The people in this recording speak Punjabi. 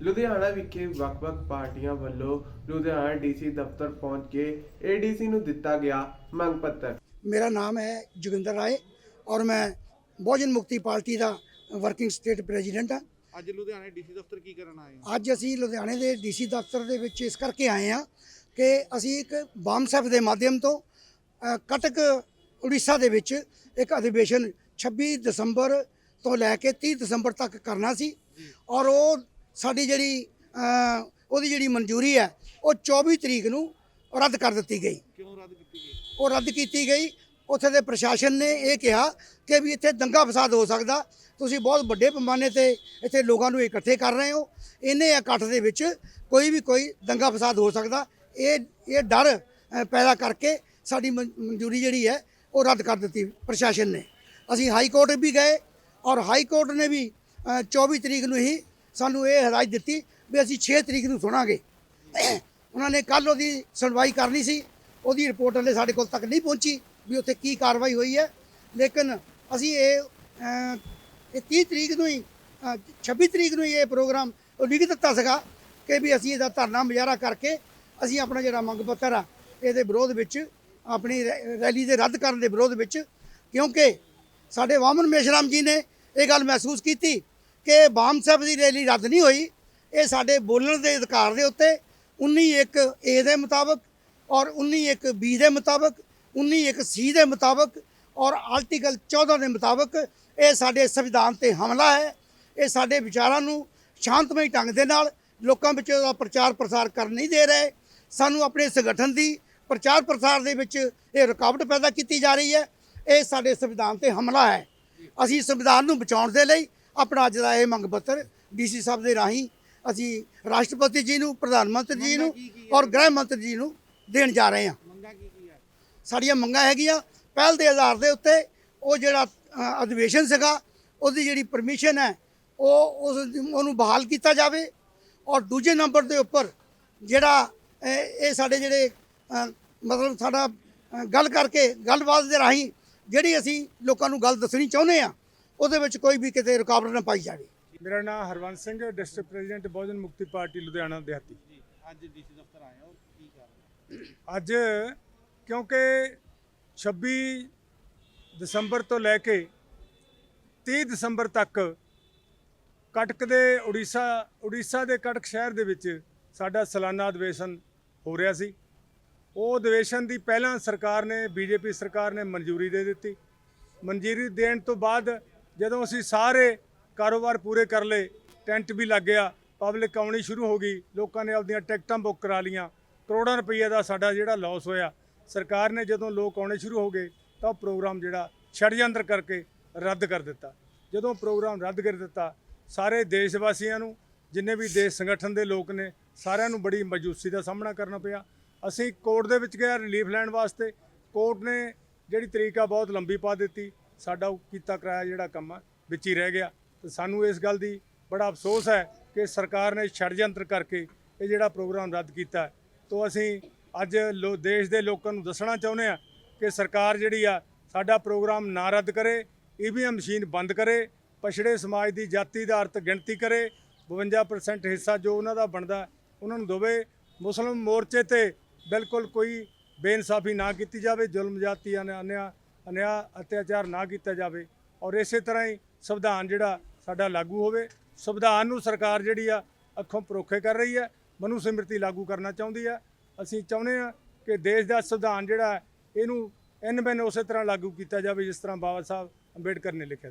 ਲੁਧਿਆਣਾ ਵਿਖੇ ਵੱਖ-ਵੱਖ ਪਾਰਟੀਆਂ ਵੱਲੋਂ ਲੁਧਿਆਣਾ ਡੀਸੀ ਦਫ਼ਤਰ ਪਹੁੰਚ ਕੇ ਏਡੀਸੀ ਨੂੰ ਦਿੱਤਾ ਗਿਆ ਮੰਗ ਪੱਤਰ। ਮੇਰਾ ਨਾਮ ਹੈ ਜੋਗਿੰਦਰ ਰਾਏ ਔਰ ਮੈਂ ਬਹੁਜਨ ਮੁਕਤੀ ਪਾਰਟੀ ਦਾ ਵਰਕਿੰਗ ਸਟੇਟ ਪ੍ਰੈਜ਼ੀਡੈਂਟ ਹਾਂ। ਅੱਜ ਲੁਧਿਆਣੇ ਡੀਸੀ ਦਫ਼ਤਰ ਕੀ ਕਰਨ ਆਏ ਹੋ? ਅੱਜ ਅਸੀਂ ਲੁਧਿਆਣੇ ਦੇ ਡੀਸੀ ਦਫ਼ਤਰ ਦੇ ਵਿੱਚ ਇਸ ਕਰਕੇ ਆਏ ਹਾਂ ਕਿ ਅਸੀਂ ਇੱਕ ਬਾਮ ਸਾਹਿਬ ਦੇ ਮਾਧਿਅਮ ਤੋਂ ਅ, ਕਟਕ ਉੜੀਸਾ ਦੇ ਵਿੱਚ ਇੱਕ ਅਧਿਵੇਸ਼ਨ 26 ਦਸੰਬਰ ਤੋਂ ਲੈ ਕੇ 30 ਦਸੰਬਰ ਤੱਕ ਕਰਨਾ ਸੀ ਔਰ ਉਹ ਸਾਡੀ ਜਿਹੜੀ ਉਹਦੀ ਜਿਹੜੀ ਮਨਜ਼ੂਰੀ ਹੈ ਉਹ 24 ਤਰੀਕ ਨੂੰ ਰੱਦ ਕਰ ਦਿੱਤੀ ਗਈ। ਕਿਉਂ ਰੱਦ ਕੀਤੀ ਗਈ? ਉਹ ਰੱਦ ਕੀਤੀ ਗਈ। ਉੱਥੇ ਦੇ ਪ੍ਰਸ਼ਾਸਨ ਨੇ ਇਹ ਕਿਹਾ ਕਿ ਵੀ ਇੱਥੇ ਦੰਗਾ ਫਸਾਦ ਹੋ ਸਕਦਾ। ਤੁਸੀਂ ਬਹੁਤ ਵੱਡੇ ਪੈਮਾਨੇ ਤੇ ਇੱਥੇ ਲੋਕਾਂ ਨੂੰ ਇਕੱਠੇ ਕਰ ਰਹੇ ਹੋ। ਇੰਨੇ ਇਕੱਠ ਦੇ ਵਿੱਚ ਕੋਈ ਵੀ ਕੋਈ ਦੰਗਾ ਫਸਾਦ ਹੋ ਸਕਦਾ। ਇਹ ਇਹ ਡਰ ਪੈਦਾ ਕਰਕੇ ਸਾਡੀ ਮਨ- ਮਨਜ਼ੂਰੀ ਜਿਹੜੀ ਹੈ ਉਹ ਰੱਦ ਕਰ ਦਿੱਤੀ ਪ੍ਰਸ਼ਾਸਨ ਨੇ। ਅਸੀਂ ਹਾਈ ਕੋਰਟ ਵੀ ਗਏ ਔਰ ਹਾਈ ਕੋਰਟ ਨੇ ਵੀ ਅ, 24 ਤਰੀਕ ਨੂੰ ਹੀ ਸਾਨੂੰ ਇਹ ਹਦਾਇਤ ਦਿੱਤੀ ਵੀ ਅਸੀਂ 6 ਤਰੀਕ ਨੂੰ ਸੁਣਾਂਗੇ। ਉਹਨਾਂ ਨੇ ਕੱਲ ਉਹਦੀ ਸੁਣਵਾਈ ਕਰਨੀ ਸੀ। ਉਹਦੀ ਰਿਪੋਰਟ ਹਲੇ ਸਾਡੇ ਕੋਲ ਤੱਕ ਨਹੀਂ ਪਹੁੰਚੀ ਵੀ ਉੱਥੇ ਕੀ ਕਾਰਵਾਈ ਹੋਈ ਹੈ। ਲੇਕਿਨ ਅਸੀਂ ਇਹ ਅ, ਇਹ 30 ਤਰੀਕ ਨੂੰ ਹੀ ਅ, 26 ਤਰੀਕ ਨੂੰ ਹੀ ਇਹ ਪ੍ਰੋਗਰਾਮ ਉਹ ਲਿਖ ਦਿੱਤਾ ਸੀਗਾ ਕਿ ਵੀ ਅਸੀਂ ਇਹਦਾ ਧਰਨਾ ਮੁਜ਼ਾਹਰਾ ਕਰਕੇ ਅਸੀਂ ਆਪਣਾ ਜਿਹੜਾ ਮੰਗ ਪੱਤਰ ਆ ਇਹਦੇ ਵਿਰੋਧ ਵਿੱਚ ਆਪਣੀ ਰੈ- ਰੈਲੀ ਦੇ ਰੱਦ ਕਰਨ ਦੇ ਵਿਰੋਧ ਵਿੱਚ ਕਿਉਂਕਿ ਸਾਡੇ ਵਾਮਨ ਮੇਸ਼ਰਾਮ ਜੀ ਨੇ ਇਹ ਗੱਲ ਮਹਿਸੂਸ ਕੀਤੀ ਕਿ ਬਾਮ ਸਾਹਿਬ ਦੀ ਰੈਲੀ ਰੱਦ ਨਹੀਂ ਹੋਈ। ਇਹ ਸਾਡੇ ਬੋਲਣ ਦੇ ਅਧਿਕਾਰ ਦੇ ਉੱਤੇ 19 ਇੱਕ ਏ ਦੇ ਮੁਤਾਬਕ ਔਰ 19 ਇੱਕ ਬੀ ਦੇ ਮੁਤਾਬਕ 19 ਇੱਕ ਸੀ ਦੇ ਮੁਤਾਬਕ ਔਰ ਆਰਟੀਕਲ 14 ਦੇ ਮੁਤਾਬਕ ਇਹ ਸਾਡੇ ਸੰਵਿਧਾਨ ਤੇ ਹਮਲਾ ਹੈ। ਇਹ ਸਾਡੇ ਵਿਚਾਰਾਂ ਨੂੰ ਸ਼ਾਂਤਮਈ ਢੰਗ ਦੇ ਨਾਲ ਲੋਕਾਂ ਵਿੱਚ ਉਹਦਾ ਪ੍ਰਚਾਰ ਪ੍ਰਸਾਰ ਕਰਨ ਨਹੀਂ ਦੇ ਰਹੇ। ਸਾਨੂੰ ਆਪਣੇ ਸੰਗਠਨ ਦੀ ਪ੍ਰਚਾਰ ਪ੍ਰਸਾਰ ਦੇ ਵਿੱਚ ਇਹ ਰੁਕਾਵਟ ਪੈਦਾ ਕੀਤੀ ਜਾ ਰਹੀ ਹੈ। ਇਹ ਸਾਡੇ ਸੰਵਿਧਾਨ ਤੇ ਹਮਲਾ ਹੈ। ਅਸੀਂ ਸੰਵਿਧਾਨ ਨੂੰ ਬਚਾਉਣ ਦੇ ਲਈ ਆਪਣਾ ਅੱਜ ਦਾ ਇਹ ਮੰਗ ਪੱਤਰ ਡੀਸੀ ਸਾਹਿਬ ਦੇ ਰਾਹੀਂ ਅਸੀਂ ਰਾਸ਼ਟਰਪਤੀ ਜੀ ਨੂੰ ਪ੍ਰਧਾਨ ਮੰਤਰੀ ਜੀ ਨੂੰ ਔਰ ਗ੍ਰਹਿ ਮੰਤਰੀ ਜੀ ਨੂੰ ਦੇਣ ਜਾ ਰਹੇ ਹਾਂ। ਸਾਡੀਆਂ ਮੰਗਾਂ ਹੈਗੀਆਂ। ਪਹਿਲ ਦੇ ਆਧਾਰ ਦੇ ਉੱਤੇ ਉਹ ਜਿਹੜਾ ਅਧਿਵੇਸ਼ਨ ਸੀਗਾ ਉਹਦੀ ਜਿਹੜੀ ਪਰਮਿਸ਼ਨ ਹੈ ਉਹ ਉਸ ਉਹਨੂੰ ਬਹਾਲ ਕੀਤਾ ਜਾਵੇ। ਔਰ ਦੂਜੇ ਨੰਬਰ ਦੇ ਉੱਪਰ ਜਿਹੜਾ ਇਹ ਸਾਡੇ ਜਿਹੜੇ ਮਤਲਬ ਸਾਡਾ ਗੱਲ ਕਰਕੇ ਗੱਲਬਾਤ ਦੇ ਰਾਹੀਂ ਜਿਹੜੀ ਅਸੀਂ ਲੋਕਾਂ ਨੂੰ ਗੱਲ ਦੱਸਣੀ ਚਾਹੁੰਦੇ ਆ ਉਹਦੇ ਵਿੱਚ ਕੋਈ ਵੀ ਕਿਤੇ ਰੁਕਾਵਟ ਨਾ ਪਾਈ ਜਾਵੇ। ਮੇਰਾ ਨਾਮ ਹਰਵੰਸ ਸਿੰਘ ਹੈ district president Bahujan Mukti party Ludhiana ਦਿਹਾਤੀ। ਜੀ ਅੱਜ ਡੀਸੀ ਦਫ਼ਤਰ ਆਏ ਹੋ ਕੀ ਕਾਰਨ ਅੱਜ ਕਿਉਂਕਿ 26 ਦਸੰਬਰ ਤੋਂ ਲੈ ਕੇ 30 ਦਸੰਬਰ ਤੱਕ ਕਟਕ ਦੇ ਉੜੀਸਾ ਉੜੀਸਾ ਦੇ ਕਟਕ ਸ਼ਹਿਰ ਦੇ ਵਿੱਚ ਸਾਡਾ ਸਾਲਾਨਾ ਅਧਿਵੇਸ਼ਨ ਹੋ ਰਿਹਾ ਸੀ। ਉਹ ਅਧਿਵੇਸ਼ਨ ਦੀ ਪਹਿਲਾਂ ਸਰਕਾਰ ਨੇ ਬੀਜੇਪੀ ਸਰਕਾਰ ਨੇ ਮਨਜ਼ੂਰੀ ਦੇ ਦਿੱਤੀ। ਮਨਜ਼ੂਰੀ ਦੇਣ ਤੋਂ ਬਾਅਦ ਜਦੋਂ ਅਸੀਂ ਸਾਰੇ ਕਾਰੋਬਾਰ ਪੂਰੇ ਕਰ ਲਏ, ਟੈਂਟ ਵੀ ਲੱਗ ਗਿਆ, ਪਬਲਿਕ ਆਉਣੀ ਸ਼ੁਰੂ ਹੋ ਗਈ, ਲੋਕਾਂ ਨੇ ਆਪਦੀਆਂ ਟਿਕਟਾਂ ਬੁੱਕ ਕਰਾ ਲੀਆਂ ਕਰੋੜਾਂ ਰੁਪਈਏ ਦਾ ਸਾਡਾ ਜਿਹੜਾ ਲਾਸ ਹੋਇਆ। ਸਰਕਾਰ ਨੇ ਜਦੋਂ ਲੋਕ ਆਉਣੇ ਸ਼ੁਰੂ ਹੋ ਗਏ, ਤਾਂ ਉਹ ਪ੍ਰੋਗਰਾਮ ਜਿਹੜਾ ਛੜਯੰਤਰ ਕਰਕੇ ਰੱਦ ਕਰ ਦਿੱਤਾ। ਜਦੋਂ ਪ੍ਰੋਗਰਾਮ ਰੱਦ ਕਰ ਦਿੱਤਾ, ਸਾਰੇ ਦੇਸ਼ ਵਾਸੀਆਂ ਨੂੰ, ਜਿੰਨੇ ਵੀ ਦੇਸ਼ ਸੰਗਠਨ ਦੇ ਲੋਕ ਨੇ, ਸਾਰਿਆਂ ਨੂੰ ਬੜੀ ਮਜੂਸੀ ਦਾ ਸਾਹਮਣਾ ਕਰਨਾ ਪਿਆ। ਅਸੀਂ ਕੋਰਟ ਦੇ ਵਿੱਚ ਗਏ ਰਿਲੀਫ ਲੈਣ ਵਾਸਤੇ। ਕੋਰਟ ਨੇ ਜਿਹੜੀ ਤਰੀਕ ਆ, ਬਹੁਤ ਲੰਬੀ ਪਾ ਦਿੱਤੀ। ਸਾਡਾ ਉਹ ਕੀਤਾ ਕਰਾਇਆ ਜਿਹੜਾ ਕੰਮ ਆ, ਵਿੱਚ ਹੀ ਰਹਿ ਗਿਆ ਤੇ ਸਾਨੂੰ ਇਸ ਗੱਲ ਦੀ ਬੜਾ ਅਫਸੋਸ ਹੈ ਕਿ ਸਰਕਾਰ ਨੇ ਛੜਯੰਤਰ ਕਰਕੇ ਇਹ ਜਿਹੜਾ ਪ੍ਰੋਗਰਾਮ ਰੱਦ ਕੀਤਾ ਹੈ। ਤੋਂ ਅਸੀਂ ਅੱਜ ਲੋ, ਦੇਸ਼ ਦੇ ਲੋਕਾਂ ਨੂੰ ਦੱਸਣਾ ਚਾਹੁੰਦੇ ਆ ਕਿ ਸਰਕਾਰ ਜਿਹੜੀ ਆ, ਸਾਡਾ ਪ੍ਰੋਗਰਾਮ ਨਾ ਰੱਦ ਕਰੇ ਈਵੀਐਮ ਮਸ਼ੀਨ ਬੰਦ ਕਰੇ, ਪਛੜੇ ਸਮਾਜ ਦੀ ਜਾਤੀ ਆਧਾਰਿਤ ਗਿਣਤੀ ਕਰੇ 52% ਹਿੱਸਾ ਜੋ ਉਹਨਾਂ ਦਾ ਬਣਦਾ, ਉਹਨਾਂ ਨੂੰ ਦੇਵੇ ਮੁਸਲਿਮ ਮੋਰਚੇ ਤੇ ਬਿਲਕੁਲ ਕੋਈ ਬੇਇਨਸਾਫੀ ਨਾ ਕੀਤੀ ਜਾਵੇ, ਜ਼ੁਲਮ ਜਾਤੀ ਅਨਿਆ ਅਨਿਆ ਅਤਿਆਚਾਰ ਨਾ ਕੀਤਾ ਜਾਵੇ ਔਰ ਇਸੇ ਤਰ੍ਹਾਂ ਹੀ ਸੰਵਿਧਾਨ ਜਿਹੜਾ ਸਾਡਾ ਲਾਗੂ ਹੋਵੇ, ਸੰਵਿਧਾਨ ਨੂੰ ਸਰਕਾਰ ਜਿਹੜੀ ਆ ਅੱਖੋਂ ਪਰੋਖੇ ਕਰ ਰਹੀ ਹੈ ਮਨੂ ਸਿਮਰਤੀ ਲਾਗੂ ਕਰਨਾ ਚਾਹੁੰਦੀ ਹੈ। ਅਸੀਂ ਚਾਹੁੰਦੇ ਹਾਂ ਕਿ ਦੇਸ਼ ਦਾ ਸੰਵਿਧਾਨ ਜਿਹੜਾ ਇਹਨੂੰ ਐਨ ਬੈਨ ਉਸੇ ਤਰ੍ਹਾਂ ਲਾਗੂ ਕੀਤਾ ਜਾਵੇ ਜਿਸ ਤਰ੍ਹਾਂ ਬਾਬਾ ਸਾਹਿਬ ਅੰਬੇਡਕਰ ਨੇ ਲਿਖਿਆ ਸੀ।